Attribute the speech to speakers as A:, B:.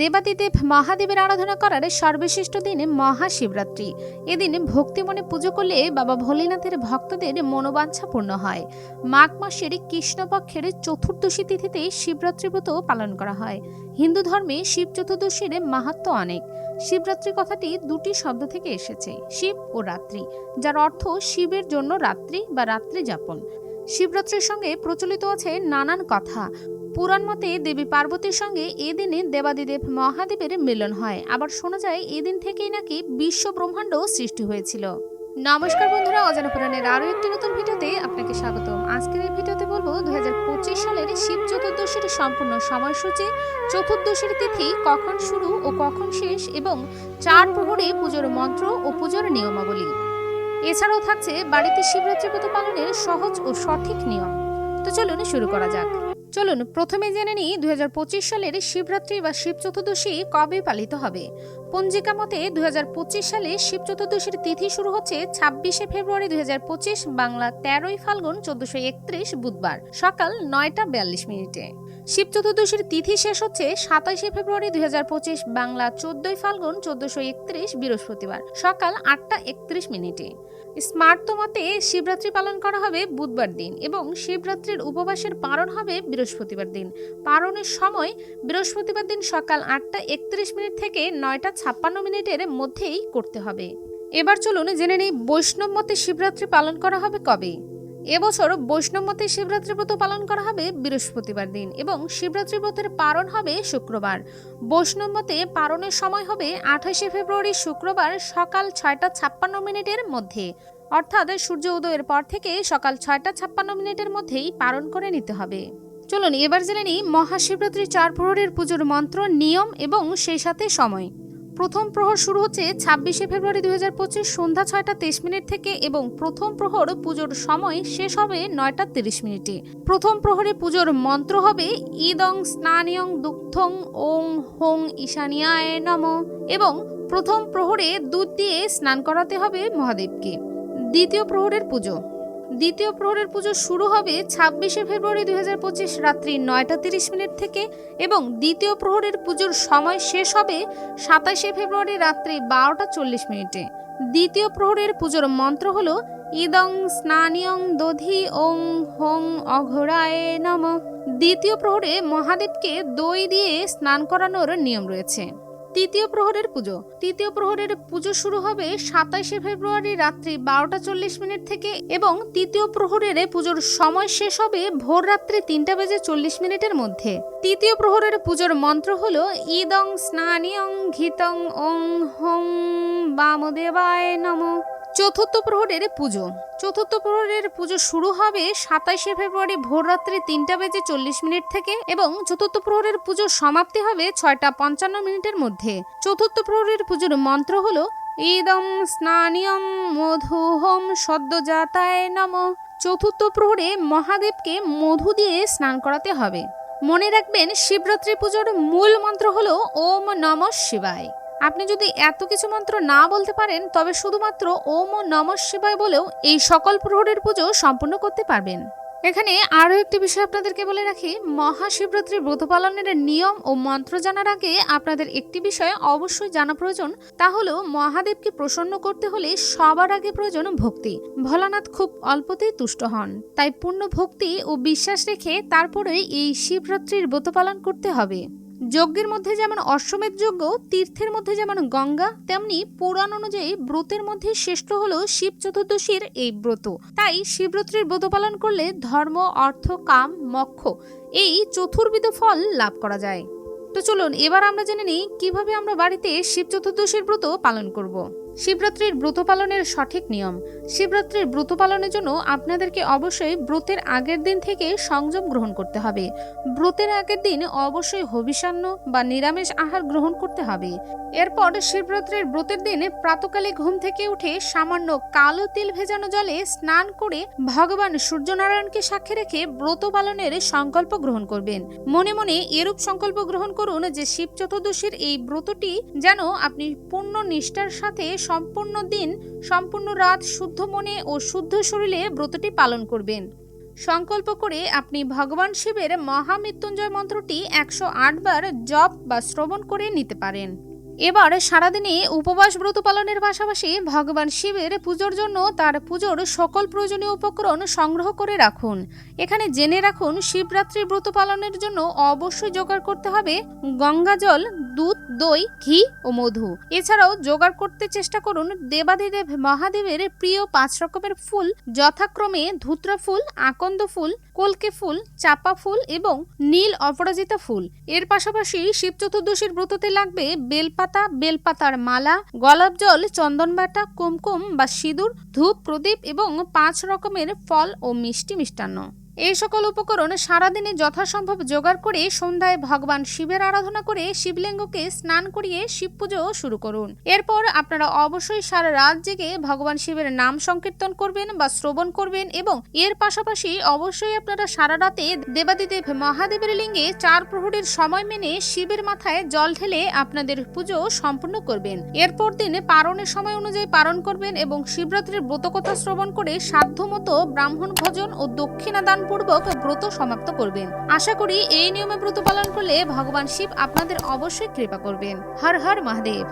A: দেবাদিদেব মহাদেবের আরাধনা করার সর্বশ্রেষ্ঠ দিন মহাশিবরাত্রি। এদিন ভক্তি মনে পুজো করলে বাবা ভোলেনাথের ভক্তদের মনোবাঞ্ছা পূর্ণ হয়। মাঘ মাসের কৃষ্ণপক্ষের চতুর্দশী তিথিতে শিবরাত্রি ব্রত পালন করা হয়। হিন্দু ধর্মে শিব চতুর্দশীর মাহাত্ম অনেক। শিবরাত্রি কথাটি দুটি শব্দ থেকে এসেছে, শিব ও রাত্রি, যার অর্থ শিবের জন্য রাত্রি বা রাত্রি যাপন। শিবরাত্রির সঙ্গে প্রচলিত আছে নানান কথা। পুরাণ মতে দেবী পার্বতীর সঙ্গে এদিনে দেবাদিদেব মহাদেবের মিলন হয়। আবার শোনা যায়, এদিন থেকেই নাকি বিশ্ব ব্রহ্মাণ্ড সৃষ্টি হয়েছিল। নমস্কার বন্ধুরা, অজানা পুরাণের আরও একটি নতুন ভিডিওতে আপনাকে স্বাগতম। আজকের এই ভিডিওতে বলব দুই হাজার পঁচিশ সালের শিব চতুর্দশীর সম্পূর্ণ সময়সূচি, চতুর্দশীর তিথি কখন শুরু ও কখন শেষ, এবং চার প্রহরে পুজোর মন্ত্র ও পুজোর নিয়মাবলী। এছাড়াও থাকছে বাড়িতে শিবরাত্রি ব্রত পালনের সহজ ও সঠিক নিয়ম। তো চলুন শুরু করা যাক। চলুন, প্রথমে জেনে নিই দু হাজার পঁচিশ সালের শিবরাত্রি বা শিব চতুর্দশী কবে পালিত হবে। পঞ্জিকা মতে দুই হাজার পঁচিশ সালে শিব চতুর্দশীর তিথি শুরু হচ্ছে ছাব্বিশে ফেব্রুয়ারি দুই হাজার পঁচিশ, বাংলা তেরোই ফাল্গুন চোদ্দশো বুধবার, সকাল নয়টা বিয়াল্লিশ মিনিটে। শিব চতুর্দশীর তিথি শেষ হচ্ছে সাতাইশে ফেব্রুয়ারি দু হাজার পঁচিশ বাংলা চোদ্দই ফাল্গুন চোদ্দশো একত্রিশ বৃহস্পতিবার সকাল আটটা একত্রিশ মিনিটে। স্মার্ত মতে শিবরাত্রি পালন করা হবে বুধবার দিন এবং শিবরাত্রির উপবাসের পারণ হবে বৃহস্পতিবার দিন। পারণের সময় বৃহস্পতিবার দিন সকাল আটটা একত্রিশ মিনিট থেকে নয়টা ছাপ্পান্ন মিনিটের মধ্যেই করতে হবে। এবার চলুন জেনে নেই বৈষ্ণব মতে শিবরাত্রি পালন করা হবে কবে? এবছর বৈষ্ণবমতে শিবরাত্রি ব্রত পালন করা হবে বৃহস্পতিবার দিন এবং শিবরাত্রি ব্রতের পারণ হবে শুক্রবার। বৈষ্ণবমতে পারণের সময় হবে আঠাশে ফেব্রুয়ারি শুক্রবার সকাল ছয়টা ছাপ্পান্ন মিনিটের মধ্যে। অর্থাৎ সূর্য উদয়ের পর থেকে সকাল ছয়টা ছাপ্পান্ন মিনিটের মধ্যেই পালন করে নিতে হবে। চলুন এবার জেনে নিই মহাশিবরাত্রি চার প্রহরের পুজোর মন্ত্র, নিয়ম এবং সেই সাথে সময়। প্রথম প্রহর শুরু হচ্ছে ছাব্বিশে ফেব্রুয়ারি দুই হাজার পঁচিশ সন্ধ্যা ছয়টা তেইশ মিনিট থেকে এবং প্রথম প্রহর পুজোর সময় শেষ হবে নয়টা তিরিশ মিনিটে। প্রথম প্রহরে পুজোর মন্ত্র হবে ইদং স্নানিয়ং দুগ্ধং ওং হোং ঈশানিয়ায় নম এবং প্রথম প্রহরে দুধ দিয়ে স্নান করাতে হবে মহাদেবকে। দ্বিতীয় প্রহরের পুজো। দ্বিতীয় প্রহরের পুজো শুরু হবে ছাব্বিশে ফেব্রুয়ারি দুই হাজার পঁচিশ রাত্রি নয়টা তিরিশ মিনিট থেকে এবং দ্বিতীয় প্রহরের পুজোর সময় শেষ হবে সাতাশে ফেব্রুয়ারি রাত্রি বারোটা চল্লিশ মিনিটে। দ্বিতীয় প্রহরের পুজোর মন্ত্র হল, ইদং স্নানিয়ং দধি ওং হোং অঘোরায় নম। দ্বিতীয় প্রহরে মহাদেবকে দই দিয়ে স্নান করানোর নিয়ম রয়েছে। তৃতীয় প্রহরের পুজো। তৃতীয় প্রহরের পুজো শুরু হবে সাতাইশে ফেব্রুয়ারি রাত্রি বারোটা চল্লিশ মিনিট থেকে এবং তৃতীয় প্রহরের পুজোর সময় শেষ হবে ভোর রাত্রি তিনটা বেজে চল্লিশ মিনিটের মধ্যে। তৃতীয় প্রহরের পুজোর মন্ত্র হল ইদং স্নানিয়ং ঘিতং ওং হোং বামদেবায় নম। চতুর্থ প্রহরের পুজো। চতুর্থ প্রহরের পুজো শুরু হবে সাতাইশে ফেব্রুয়ারি ভোররাত্রি তিনটা বেজে চল্লিশ মিনিট থেকে এবং চতুর্থ প্রহরের পুজো সমাপ্তি হবে ছয়টা পঞ্চান্ন মিনিটের মধ্যে। চতুর্থ প্রহরের পুজোর মন্ত্র হল ইদম স্নানিয়ম মধুহম সদ্যজাতায় নম। চতুর্থ প্রহরে মহাদেবকে মধু দিয়ে স্নান করাতে হবে। মনে রাখবেন, শিবরাত্রি পুজোর মূল মন্ত্র হল, ওম নম শিবায়। আপনি যদি এত কিছু মন্ত্র না বলতে পারেন, তবে শুধুমাত্র ওম ও নম শিবায় বলেও এই সকল প্রহরের পুজো সম্পূর্ণ করতে পারবেন। এখানে আরও একটি বিষয় আপনাদেরকে বলে রাখি মহাশিবরাত্রির ব্রত পালনের নিয়ম ও মন্ত্র জানার আগে আপনাদের একটি বিষয় অবশ্যই জানা প্রয়োজন, তা হলো মহাদেবকে প্রসন্ন করতে হলে সবার আগে প্রয়োজন ভক্তি। ভোলানাথ খুব অল্পতেই তুষ্ট হন, তাই পূর্ণ ভক্তি ও বিশ্বাস রেখে তারপরে এই শিবরাত্রির ব্রত পালন করতে হবে। যজ্ঞের মধ্যে যেমন অশ্বমেধ যজ্ঞ, তীর্থের মধ্যে যেমন গঙ্গা, তেমনি পুরাণ অনুযায়ী ব্রতের মধ্যে শ্রেষ্ঠ হল শিব চতুর্দশীর এই ব্রত তাই শিবরাত্রির ব্রত পালন করলে ধর্ম, অর্থ, কাম, মক্ষ এই চতুর্বিধ ফল লাভ করা যায় তো চলুন, এবার আমরা জেনে নিই কীভাবে আমরা বাড়িতে শিব চতুর্দশীর ব্রত পালন করব। শিবরাত্রির ব্রত পালনের সঠিক নিয়ম। শিবরাত্রির ব্রত পালনের জন্য আপনাদেরকে অবশ্যই ব্রতের আগের দিন থেকে সংযম গ্রহণ করতে হবে। ব্রতের আগের দিন অবশ্যই হবিষান্ন বা নিরামিষ আহার গ্রহণ করতে হবে। এরপর শিবরাত্রির ব্রতের দিন প্রাতকালে ঘুম থেকে উঠে সামান্য কালো তিল ভেজানো জলে স্নান করে ভগবান সূর্যনারায়ণকে সাক্ষী রেখে ব্রত পালনের সংকল্প গ্রহণ করবেন। মনে মনে এরূপ সংকল্প গ্রহণ করুন যে শিব চতুর্দশীর এই ব্রতটি যেন আপনি পূর্ণ নিষ্ঠার সাথে সম্পূর্ণ দিন, সম্পূর্ণ রাত শুদ্ধ মনে ও শুদ্ধ শরীরে ব্রতটি পালন করবেন। সংকল্প করে আপনি ভগবান শিবের মহামৃত্যুঞ্জয় মন্ত্রটি একশো আট বার জপ বা শ্রবণ করে নিতে পারেন। এবার সারাদিনে উপবাস ব্রত পালনের পাশাপাশি ভগবান শিবের পুজোর জন্য তার পুজোর সকল প্রয়োজনীয় উপকরণ সংগ্রহ করে রাখুন। এখানে জেনে রাখুন, শিবরাত্রি ব্রত পালনের জন্য অবশ্যই জোগাড় করতে হবে গঙ্গা জল, দুধ, দই, ঘি ও মধু। এছাড়াও জোগাড় করতে চেষ্টা করুন দেবাদিদেব মহাদেবের প্রিয় পাঁচ রকমের ফুল, যথাক্রমে ধুত্রা ফুল, আকন্দ ফুল কলকে ফুল, চাপা ফুল এবং নীল অপরাজিতা ফুল। এর পাশাপাশি শিব চতুর্দশীর ব্রততে লাগবে বেলপাতা, বেলপাতার মালা, গোলাপ জল চন্দনবাটা কুমকুম বা সিঁদুর, ধূপ, প্রদীপ এবং পাঁচ রকমের ফল ও মিষ্টি মিষ্টান্ন। এই সকল উপকরণ সারাদিনে যথাসম্ভব জোগাড় করে সন্ধ্যায় ভগবান শিবের আরাধনা করে শিবলিঙ্গকে স্নান করিয়ে শিব পুজো শুরু করুন। এরপর আপনারা অবশ্যই সারা রাত জেগে ভগবান শিবের নাম সংকীর্তন করবেন বা শ্রবণ করবেন এবং এর পাশাপাশি অবশ্যই আপনারা সারা রাতে দেবাদিদেব মহাদেবের লিঙ্গে চার প্রহরীর সময় মেনে শিবের মাথায় জল ঢেলে আপনাদের পুজো সম্পূর্ণ করবেন। এরপর দিন পারণের সময় অনুযায়ী পালন করবেন এবং শিবরাত্রির ব্রতকথা শ্রবণ করে সাধ্য মতো ব্রাহ্মণ ভোজন ও দক্ষিণা পূর্বক ব্রত সমাপ্ত করবেন। আশা করি এই নিয়মে ব্রত পালন করলে ভগবান শিব আপনাদের অবশ্যই কৃপা করবেন। হর হর মহাদেব।